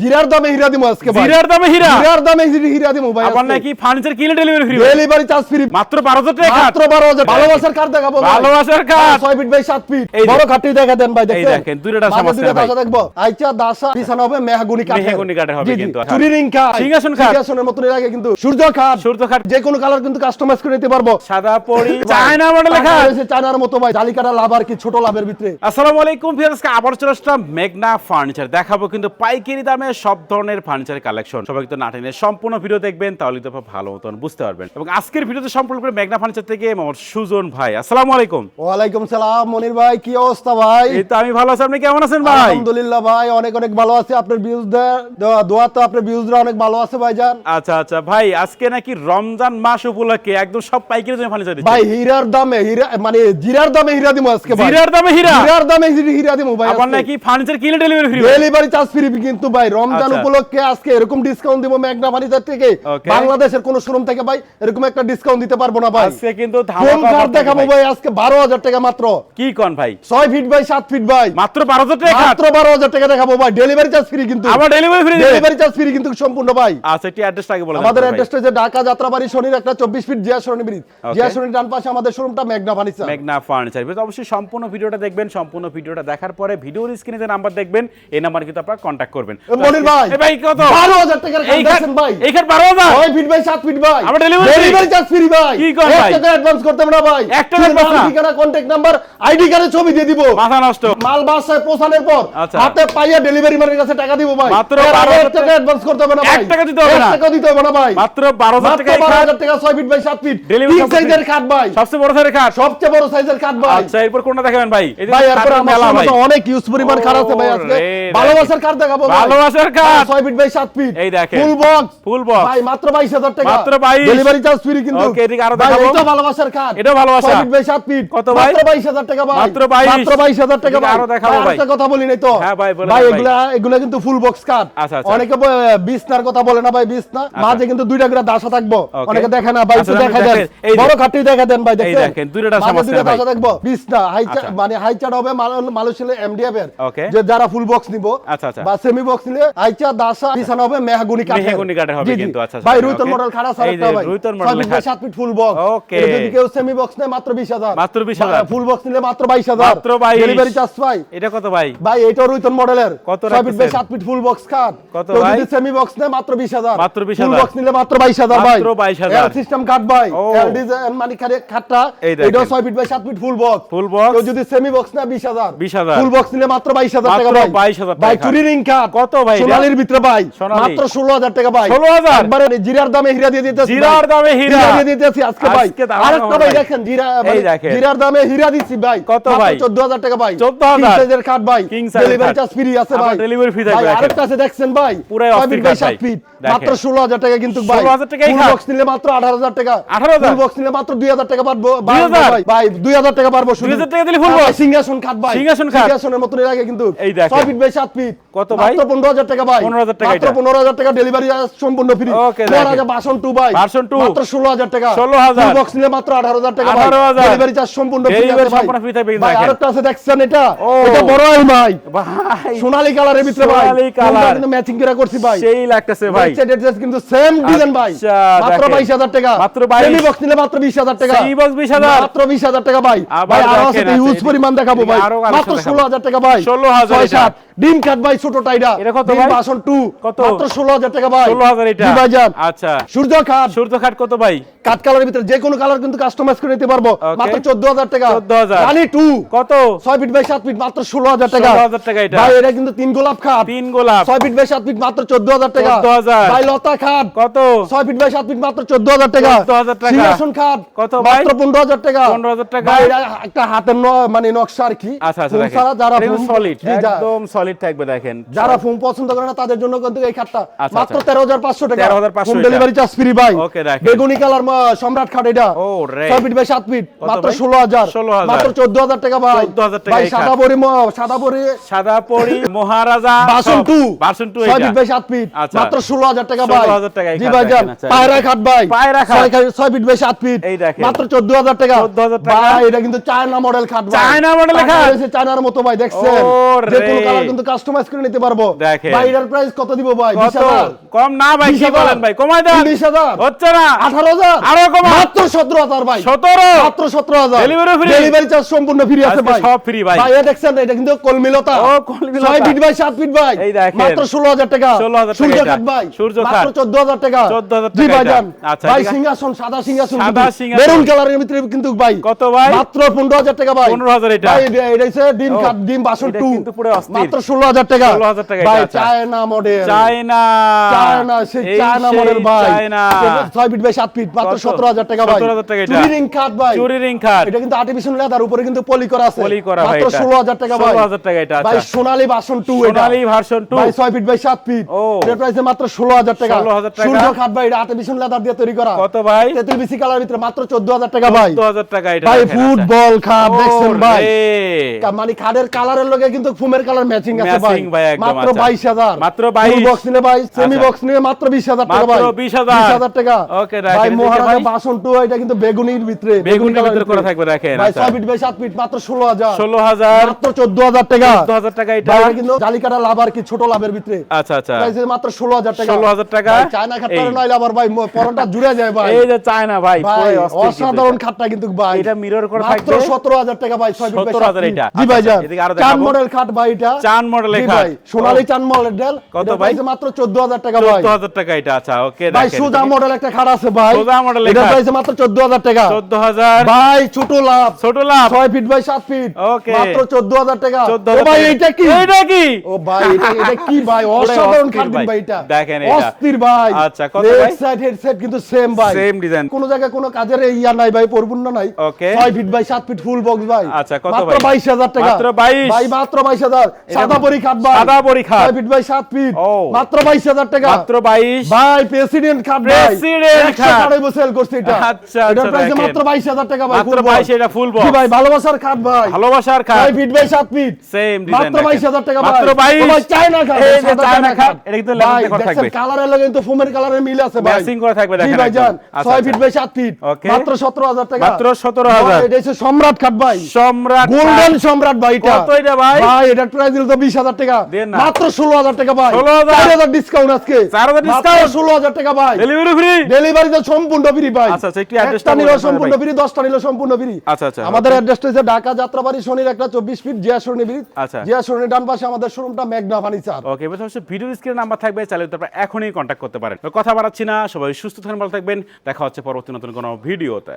জিরার দামে হীরা দিমু আজকে ভাই। জিরার দামে হীরা? জিরার দামে হীরা দিমু ভাই আবার নাকি ফার্নিচার কিনে delivery free delivery charge free মাত্র 12000 টাকা মাত্র 12000 ভালোবাসার কার্ড দেখাবো। ভালোবাসার কার্ড। 6 ফিট বাই 7 ফিট বড়। খাটটি দেখা দেন ভাই দেখেন দেখেন, দুইটা সমস্যা দুইটা ভাই। দাসা দেখব। আইচা দাসা বিছানা হবে মেহগুনি মেহগনি হবে। কিন্তু। চুরি রিং সিংহাসন। সিংহাসনের এর আগে কিন্তু সূর্য খাট সূর্য খাট। যে কোনো কালার কিন্তু কাস্টমাইজ করে নিতে পারব। সাদা পরি চায়না মডেল লেখা হয়েছে চায়নার মতো ভাই। জালিকাটা লাভ আর কি ছোট লাভের ভিতরে। আসসালামু আলাইকুম ভিউয়ার্সকে আবার চলে আসলাম মেঘনা ফার্নিচার দেখাবো কিন্তু পাইকারি দামে সব ধরনের ফার্নিচার কালেকশন সবাই কিন্তু নাটেনের সম্পূর্ণ ভিডিও দেখবেন তাহলে তো ভালো মতন বুঝতে পারবেন। এবং আজকের ভিডিওতে সম্পূর্ণ করে মেঘনা ফার্নিচার থেকে আমার সুজন ভাই। আসসালামু আলাইকুম। ওয়ালাইকুম সালাম মনির ভাই কি অবস্থা ভাই? এই তো আমি ভালো আছি আপনি কেমন আছেন ভাই? আলহামদুলিল্লাহ ভাই অনেক অনেক ভালো আছে। আপনার ভিউজ দোয়া তো আপনার ভিউজরা অনেক ভালো আছে ভাইজান আচ্ছা আচ্ছা ভাই আজকে নাকি রমজান মাস উপলক্ষে একদম সব পাইকারি দামে ফার্নিচার ভাই হীরার দামে হীরা মানে জিরার দামে হীরা দিমু আজকে ভাই। জিরার দামে হীরা? হীরার দামে হীরা দিমু ভাই আজকে। নাকি ফার্নিচার কিনে delivery free delivery charge free কিন্তু ভাই রমজান আচ্ছা। উপলক্ষে আজকে এরকম ডিসকাউন্ট দিব মেঘনা ফার্নিচার থেকে। বাংলাদেশের কোন শোরুম থেকে ভাই এরকম একটা ডিসকাউন্ট দিতে পারব না ভাই। আজকে কিন্তু কোন ধামাকা দেখাবো ভাই। আজকে বারো হাজার টাকা মাত্র। কি কোন ভাই? ছয় ফিট বাই সাত ফিট ভাই। মাত্র 12000 টাকা মাত্র বারো হাজার টাকা দেখাবো ভাই। ডেলিভারি চার্জ ফ্রি কিন্তু। আবার delivery free delivery charge free কিন্তু সম্পূর্ণ ভাই। আচ্ছা একটি অ্যাড্রেসটা আগে বলে আমাদের। অ্যাড্রেসটা যে ঢাকা যাত্রাবাড়ি শনির একটা চব্বিশ ফিট জিয়া সরণি ব্রিজ. জিয়া সরণির ডান পাশে আমাদের শোরুমটা মেঘনা ফার্নিচার মেঘনা ফার্নিচার অবশ্যই সম্পূর্ণ ভিডিওটা দেখবেন সম্পূর্ণ ভিডিওটা দেখার পরে ভিডিওর স্ক্রিনে যে নাম্বার দেখবেন এই নাম্বার কিন্তু আপনারা কন্ট্যাক্ট করবেন। মনির ভাই। ভাই কত? বারো হাজার টাকার এই ভাই। এইখান 12000 ছয় ফিট বাই সাত ফিট ভাই। delivery ডেলিভারি চার্জ ফ্রি ভাই। কি এক ভাই? টাকা অ্যাডভান্স করতে না ভাই। এক টাকা শুধু advance ঠিকানা কন্টাক্ট নাম্বার আইডি কার্ডে ছবি দিয়ে দিব। মাথা নষ্ট। মাল বাসায় পৌঁছানোর পর আচ্ছা। হাতে পাইয়া ডেলিভারি ম্যানের কাছে টাকা দিব ভাই। মাত্র 12,000 টাকা অ্যাডভান্স করতে হবে না ভাই। টাকা দিতে হবে না। টাকা দিতে হবে না ভাই। মাত্র 12000 টাকা এই বারো খাট। হাজার টাকা ছয় ফিট বাই সাত ফিট Delivery তিন charge সাইজের খাট ভাই। সবচেয়ে বড় সাইজের খাট। সবচেয়ে বড় সাইজের খাট ভাই। আচ্ছা এরপর কোনটা দেখাবেন ভাই? ভাই এরপর আমার ভাই। অনেক ইউজ পরিমাণ খাট আছে ভাই আজকে। ভালোবাসার কার্ড দেখাবো ভাই। ভালোবাসার কার্ড। ছয় ফিট বাই ফিট। এই দেখেন। ফুল বক্স ফুল বক্স ভাই মাত্র বাইশ হাজার টাকা। মাত্র 22 ডেলিভারি চার্জ ফ্রি কিন্তু। এদিকে আরও দেখাবো। এটাও ভালোবাসার এটাও ভালোবাসা। Feet by feet. কত ভাই? মাত্র বাইশ হাজার টাকা ভাই। মাত্র 22 মাত্র বাইশ হাজার টাকা ভাই। আরও দেখাবো ভাই। আরেকটা কথা বলি নাই তো? হ্যাঁ ভাই, ভাই এগুলা এগুলা কিন্তু ফুল বক্স আচ্ছা, আচ্ছা। অনেকে বিছনার কথা বলে না ভাই বিছনা। মাঝে কিন্তু দুইটা করে দাসা থাকব। অনেকে দেখে না ভাই আচ্ছা, একটু দেখা দেন। বড়। খাটটি দেখা দেন ভাই দেখেন। দুইটা দাসা দেখব বিছনা হাই আচ্ছা। মানে হাই চার্ট হবে মালয়েশিয়া এমডিএফ এর। যে যারা ফুল বক্স নিব আচ্ছা, আচ্ছা। বা সেমি বক্স নিলে হাইচা দাসা বিছানা হবে মেহগুনি কাঠের। মেহগনি কাঠের হবে। কিন্তু, আচ্ছা, আচ্ছা, ভাই okay. রুইতন মডেল খাড়া সারা যে ভাই। রুইতন ছয় মডেলের ফিট বাই সাত ফিট ফুল বক্স Okay. যদি কেউ সেমি বক্স নেয় মাত্র 20000 মাত্র 20,000 ফুল বক্স নিলে মাত্র 22000 মাত্র 22 ডেলিভারি চার্জ পাই এটা কত ভাই? ভাই এটাও রুইতন মডেলের কত ছয় ফিট বাই সাত ফিট ফুল বক্স খাট। কত ভাই? যদি সেমি বক্স নেয় মাত্র 20000 মাত্র 20,000 ফুল বক্স নিলে মাত্র 22000 ভাই। মাত্র 22,000 সিস্টেম কাট ভাই। এল ডিজাইন মানে খাটটা। এটাও 6 feet by 7 feet full box full box কেউ যদি সেমি বক্স নেয় 20000 20,000 ফুল বক্স নিলে মাত্র 22000 টাকা মাত্র ভাই। 22,000 ভাই। চুরি রিং কত ভাই? সোনালির ভিতরে ভাই। মাত্র 16000 টাকা ভাই 16,000? একবারে জিরার দামে হীরা দিয়ে দিতেছি জিরার দামে হীরা? দিয়ে দিতেছি আজকে ভাই আরেকটা ভাই। দেখেন জিরা মানে। জিরার দামে হীরা দিচ্ছি ভাই কত ভাই? 14000 টাকা ভাই 14,000 King size খাট ভাই ডেলিভারি চার্জ ফ্রি আছে ভাই delivery free থাকবে আরেকটা আছে দেখছেন ভাই বাই খাট ভাই। সাত ফিট দেখেন। মাত্র 16000 টাকা কিন্তু ভাই 16,000 টাকাই ফুল বক্স নিলে মাত্র 18000 টাকা 18,000? ফুল বক্স নিলে মাত্র 2000 টাকা পারব 2000? ভাই ভাই 2000 টাকা পারব শুধু 2000 টাকা দিলে box? ভাই, সিংহাসন খাট ভাই সিংহাসন খাট? সিংহাসনের এর আগে কিন্তু এই দেখেন। 6 ফিট বাই 7 ফিট কত ভাই? মাত্র 15000 হাজার টাকা ভাই। পনেরো হাজার টাকা ডেলিভারি সম্পূর্ণ ফ্রি বাসন টু ভাই। বাসন টু মাত্র ষোলো হাজার টাকা। ষোলো হাজার। বক্স নিলে মাত্র আঠারো হাজার টাকা ডেলিভারি চার্জ সম্পূর্ণ ভাই। আছে দেখছেন এটা? এটা বড় আই ভাই। সোনালী কালারের ভিতরে ভাই। কালার ম্যাচিং করে করছি ভাই। সেই লাগতেছে ভাই। কিন্তু সেম ডিজাইন ভাই। মাত্র 22000 টাকা। মাত্র বক্স নিলে মাত্র 20000 টাকা। বক্স 20000 মাত্র 20000 টাকা ভাই। ভাই আছে ইউজ পরিমাণ দেখাবো ভাই। মাত্র 16000 টাকা ভাই। 16000 6 7 ডিম কাট ভাই ছোট টাইডা। এটা কত ভাই? বাসন 2 কত? মাত্র 16000 টাকা ভাই। 16,000 এটা। জি ভাইজান আচ্ছা। সূর্য খাট। সূর্য খাট কত ভাই? কাট কালারের ভিতরে যে কোনো কালার কিন্তু কাস্টমাইজ করে নিতে পারব। মাত্র 14000 টাকা। 14,000 রানী 2 কত? 6 ফিট বাই 7 ফিট মাত্র 16000 টাকা। 16,000 টাকা এটা। ভাই এটা কিন্তু তিন গোলাপ খাট। তিন গোলাপ। 6 ফিট বাই 7 ফিট মাত্র 14000 টাকা। 14,000 ভাই লতা খাট। কত? 6 ফিট বাই 7 ফিট মাত্র 14000 টাকা। 14,000 টাকা। সিংহাসন খাট। কত ভাই? মাত্র 15000 টাকা। 15,000 টাকা। ভাই এটা একটা হাতের মানে নকশা আর কি। আচ্ছা আচ্ছা যারা সলিড একদম সলিড থাকবে দেখেন যারা ফোন পছন্দ করে না তাদের জন্য কিন্তু এই খাটটা আচ্ছা, মাত্র আচ্ছা। 13500 টাকা 13,500 হোম এটা। ডেলিভারি চার্জ ফ্রি ভাই দেখেন। বেগুনি কালার সম্রাট খাট এটা ও রে 6 ফিট বাই 7 ফিট মাত্র ভাই? 16000 16,000 মাত্র 14000 টাকা ভাই 14,000 টাকা ভাই সাদা ম- সাদা বড়ি সাদা পরি মহারাজা বাসন সব। 2 বাসন 2 6 ফিট বাই 7 ফিট আচ্ছা। মাত্র 16000 টাকা ভাই 16,000 টাকা জি ভাই। পায়রা খাট ভাই পায়রা খাট। 6 ফিট বাই 7 ফিট এই দেখেন। মাত্র 14000 টাকা 14,000 টাকা। ভাই এটা কিন্তু চায়না মডেল খাট ভাই চায়না মডেলের টাকা খাট। চায়নার মতো ভাই দেখছেন যে কোনো। কালার কিন্তু কিন্তু কাস্টমাইজ করে নিতে পারব। ভাই এটার প্রাইস কত দিব ভাই? 20000 কম না ভাই কি বলেন ভাই? কমাই দেন। 19,000 হচ্ছে না। 18000 আরও কমা। মাত্র 17000 ভাই। 17 মাত্র 17000 Delivery free? ডেলিভারি চার্জ সম্পূর্ণ ফ্রি আছে ভাই। সব free ভাই। ভাই এটা দেখছেন এটা কিন্তু কলমিলতা। ও, কলমিলতা। 6 ফিট বাই 7 ফিট ভাই। এই দেখেন। মাত্র 16000 টাকা। 16,000 সূর্য। খাট ভাই। সূর্য কাট মাত্র 14000 টাকা। 14,000 টাকা ভাই জান আচ্ছা, ভাই সিংহাসন সাদা সিংহাসন সাদা সিংহাসন। মেরুন কালারের ভিতরে কিন্তু ভাই। কত ভাই? মাত্র 15000 টাকা ভাই। 15,000 এটা। ভাই এটা হচ্ছে ডিম খাট ডিম বাসন 2 কিন্তু পুরো অস্থির। মাত্র 16000 টাকা। 16,000 টাকা ভাই এটা, আচ্ছা। China model China. চায়না সেই চায়না মডেল ভাই। চায়না। 6 ফিট বাই 7 ফিট মাত্র কত? 17000 টাকা ভাই। 17,000 টাকা এটা। চুরি রিং খাট ভাই। চুরি রিং খাট এটা কিন্তু আর্টিফিশিয়াল লেদার উপরে কিন্তু পলি করা আছে। পলি করা ভাই মাত্র এটা। 16000 টাকা ভাই। 16,000 টাকা এটা, ভাই আচ্ছা। সোনালী 2 এটা। সোনালী ভার্সন 2 ভাই 6 ফিট বাই 7 ফিট প্রাইস মাত্র 16000 টাকা। 16,000 টাকা। সূর্য খাট ভাই এটা আর্টিফিশিয়াল লেদার দিয়ে তৈরি করা। কত ভাই? তেতুল বিসি কালার ভিতরে মাত্র 14000 টাকা ভাই। 14000 টাকা এটা ভাই আচ্ছা। ফুটবল খাট দেখছেন ভাই। মানে খাটের কালারের লগে কিন্তু ফুমের কালার ম্যাচিং আছে ভাই। Matching ভাই একদম, মাত্র। 22000 মাত্র 22 বক্স নিলে ভাই সেমি। বক্স নিলে মাত্র 20000 টাকা ভাই। মাত্র 20,000 20000 টাকা। Okay, দেখেন, ভাই। মহারাজা বাসন 2 এটা কিন্তু বেগুনির ভিতরে বেগুনির ভিতরে করা থাকবে, দেখেন, ভাই। 6 ফিট বাই 7 ফিট মাত্র 16000 16000 মাত্র 14000 টাকা। 14000 টাকা এটা। ভাই কিন্তু জালিকাটা লাভ আর কি ছোট লাভের ভিতরে। আচ্ছা আচ্ছা। প্রাইস মাত্র 16000 টাকা। 16,000 টাকা। চায়না এই। নইলে ভাই ম- জুড়ে যায় ভাই। এই যে চায়না ভাই অসাধারণ খাটটা কিন্তু ভাই। এটা mirror করা মাত্র থাকবে। 17000 টাকা ভাই 6 ফিট বাই 7 এটা। জি ভাই জান মডেল খাট ভাই এটা। চান মডেলের জি খাট। ভাই সোনালী চান মডেল কত ভাই? মাত্র 14000 টাকা ভাই। 14000 টাকা এটা আচ্ছা ওকে ভাই সুজা মডেল একটা খাট আছে ভাই। সুজা মডেলের এটা প্রাইস মাত্র 14000 টাকা। 14000 ভাই ছোট লাভ। ছোট love. 6 feet by 7 feet. Okay. মাত্র 14000 টাকা। ও ভাই এটা কি? এইটা কি? ও ভাই এটা এটা কি ভাই? অসাধারণ খাট দিন ভাই। এটা। দেখেন এটা। অস্থির ভাই। আচ্ছা, কত ভাই? সাইড হেড সাইড কিন্তু সেম ভাই। Same design। কোন জায়গায় কোনো কাজের ইয়া নাই ভাই পরিপূর্ণ নাই। Okay. 6 feet by 7 feet full box ভাই। আচ্ছা, কত মাত্র ভাই? 22000 টাকা। মাত্র 22 ভাই মাত্র 22000 সাদা খাট ভাই। সাদা পরি খাট। 6 ফিট বাই 7 ফিট। মাত্র 22000 টাকা। মাত্র 22 ভাই প্রেসিডেন্ট খাট ভাই। খাট। সেল করছে এটা। আচ্ছা, এটা আচ্ছা, প্রাইস মাত্র 22000 টাকা ভাই মাত্র 22 এটা box। জি ভাই ভালোবাসার খাট ভাই। ভালোবাসার খাট। 6 feet by 7 feet. Same design মাত্র 22000 টাকা ভাই। মাত্র 22 ও ভাই চায়না খাট এই যে সাদা চায়না খাট এটা কিন্তু লেভেল দেখো থাকবে। কালারের লগে কিন্তু ফোমের কালারের মিল আছে ভাই। করা থাকবে দেখেন ভাই জান আচ্ছা, 6 ফিট আচ্ছা। By 7 feet. মাত্র 17000 টাকা। মাত্র 17,000 এটা হচ্ছে সম্রাট খাট ভাই। সম্রাট গোল্ডেন সম্রাট ভাই এটা। কত এটা ভাই? ভাই এটা প্রাইস দিল তো 20000 টাকা। মাত্র 16000 টাকা ভাই। 16,000 4000 ডিসকাউন্ট আজকে। 4,000 মাত্র discount? 16000 টাকা ভাই। ডেলিভারি ফ্রি সম্পূর্ণ ফ্রি ভাই। আচ্ছা, আচ্ছা, একটু নিলো সম্পূর্ণ ফ্রি 10টা নিলো সম্পূর্ণ ফ্রি আচ্ছা, আমাদের অ্যাড্রেসটা হচ্ছে ঢাকা যাত্রাবাড়ি শনির একটা 24 ফিট জিয়া সরণি ব্রিজ আচ্ছা। জিয়া সরণি ডান পাশে আমাদের শোরুমটা মেঘনা ফার্নিচার ওকে এবার হচ্ছে ভিডিও স্ক্রিনে নাম্বার থাকবে চাইলে তারপর এখনই কন্ট্যাক্ট করতে পারেন। কথা বাড়াচ্ছি না সবাই সুস্থ থাকেন ভালো থাকবেন। দেখা হচ্ছে পরবর্তী নতুন কোনো ভিডিওতে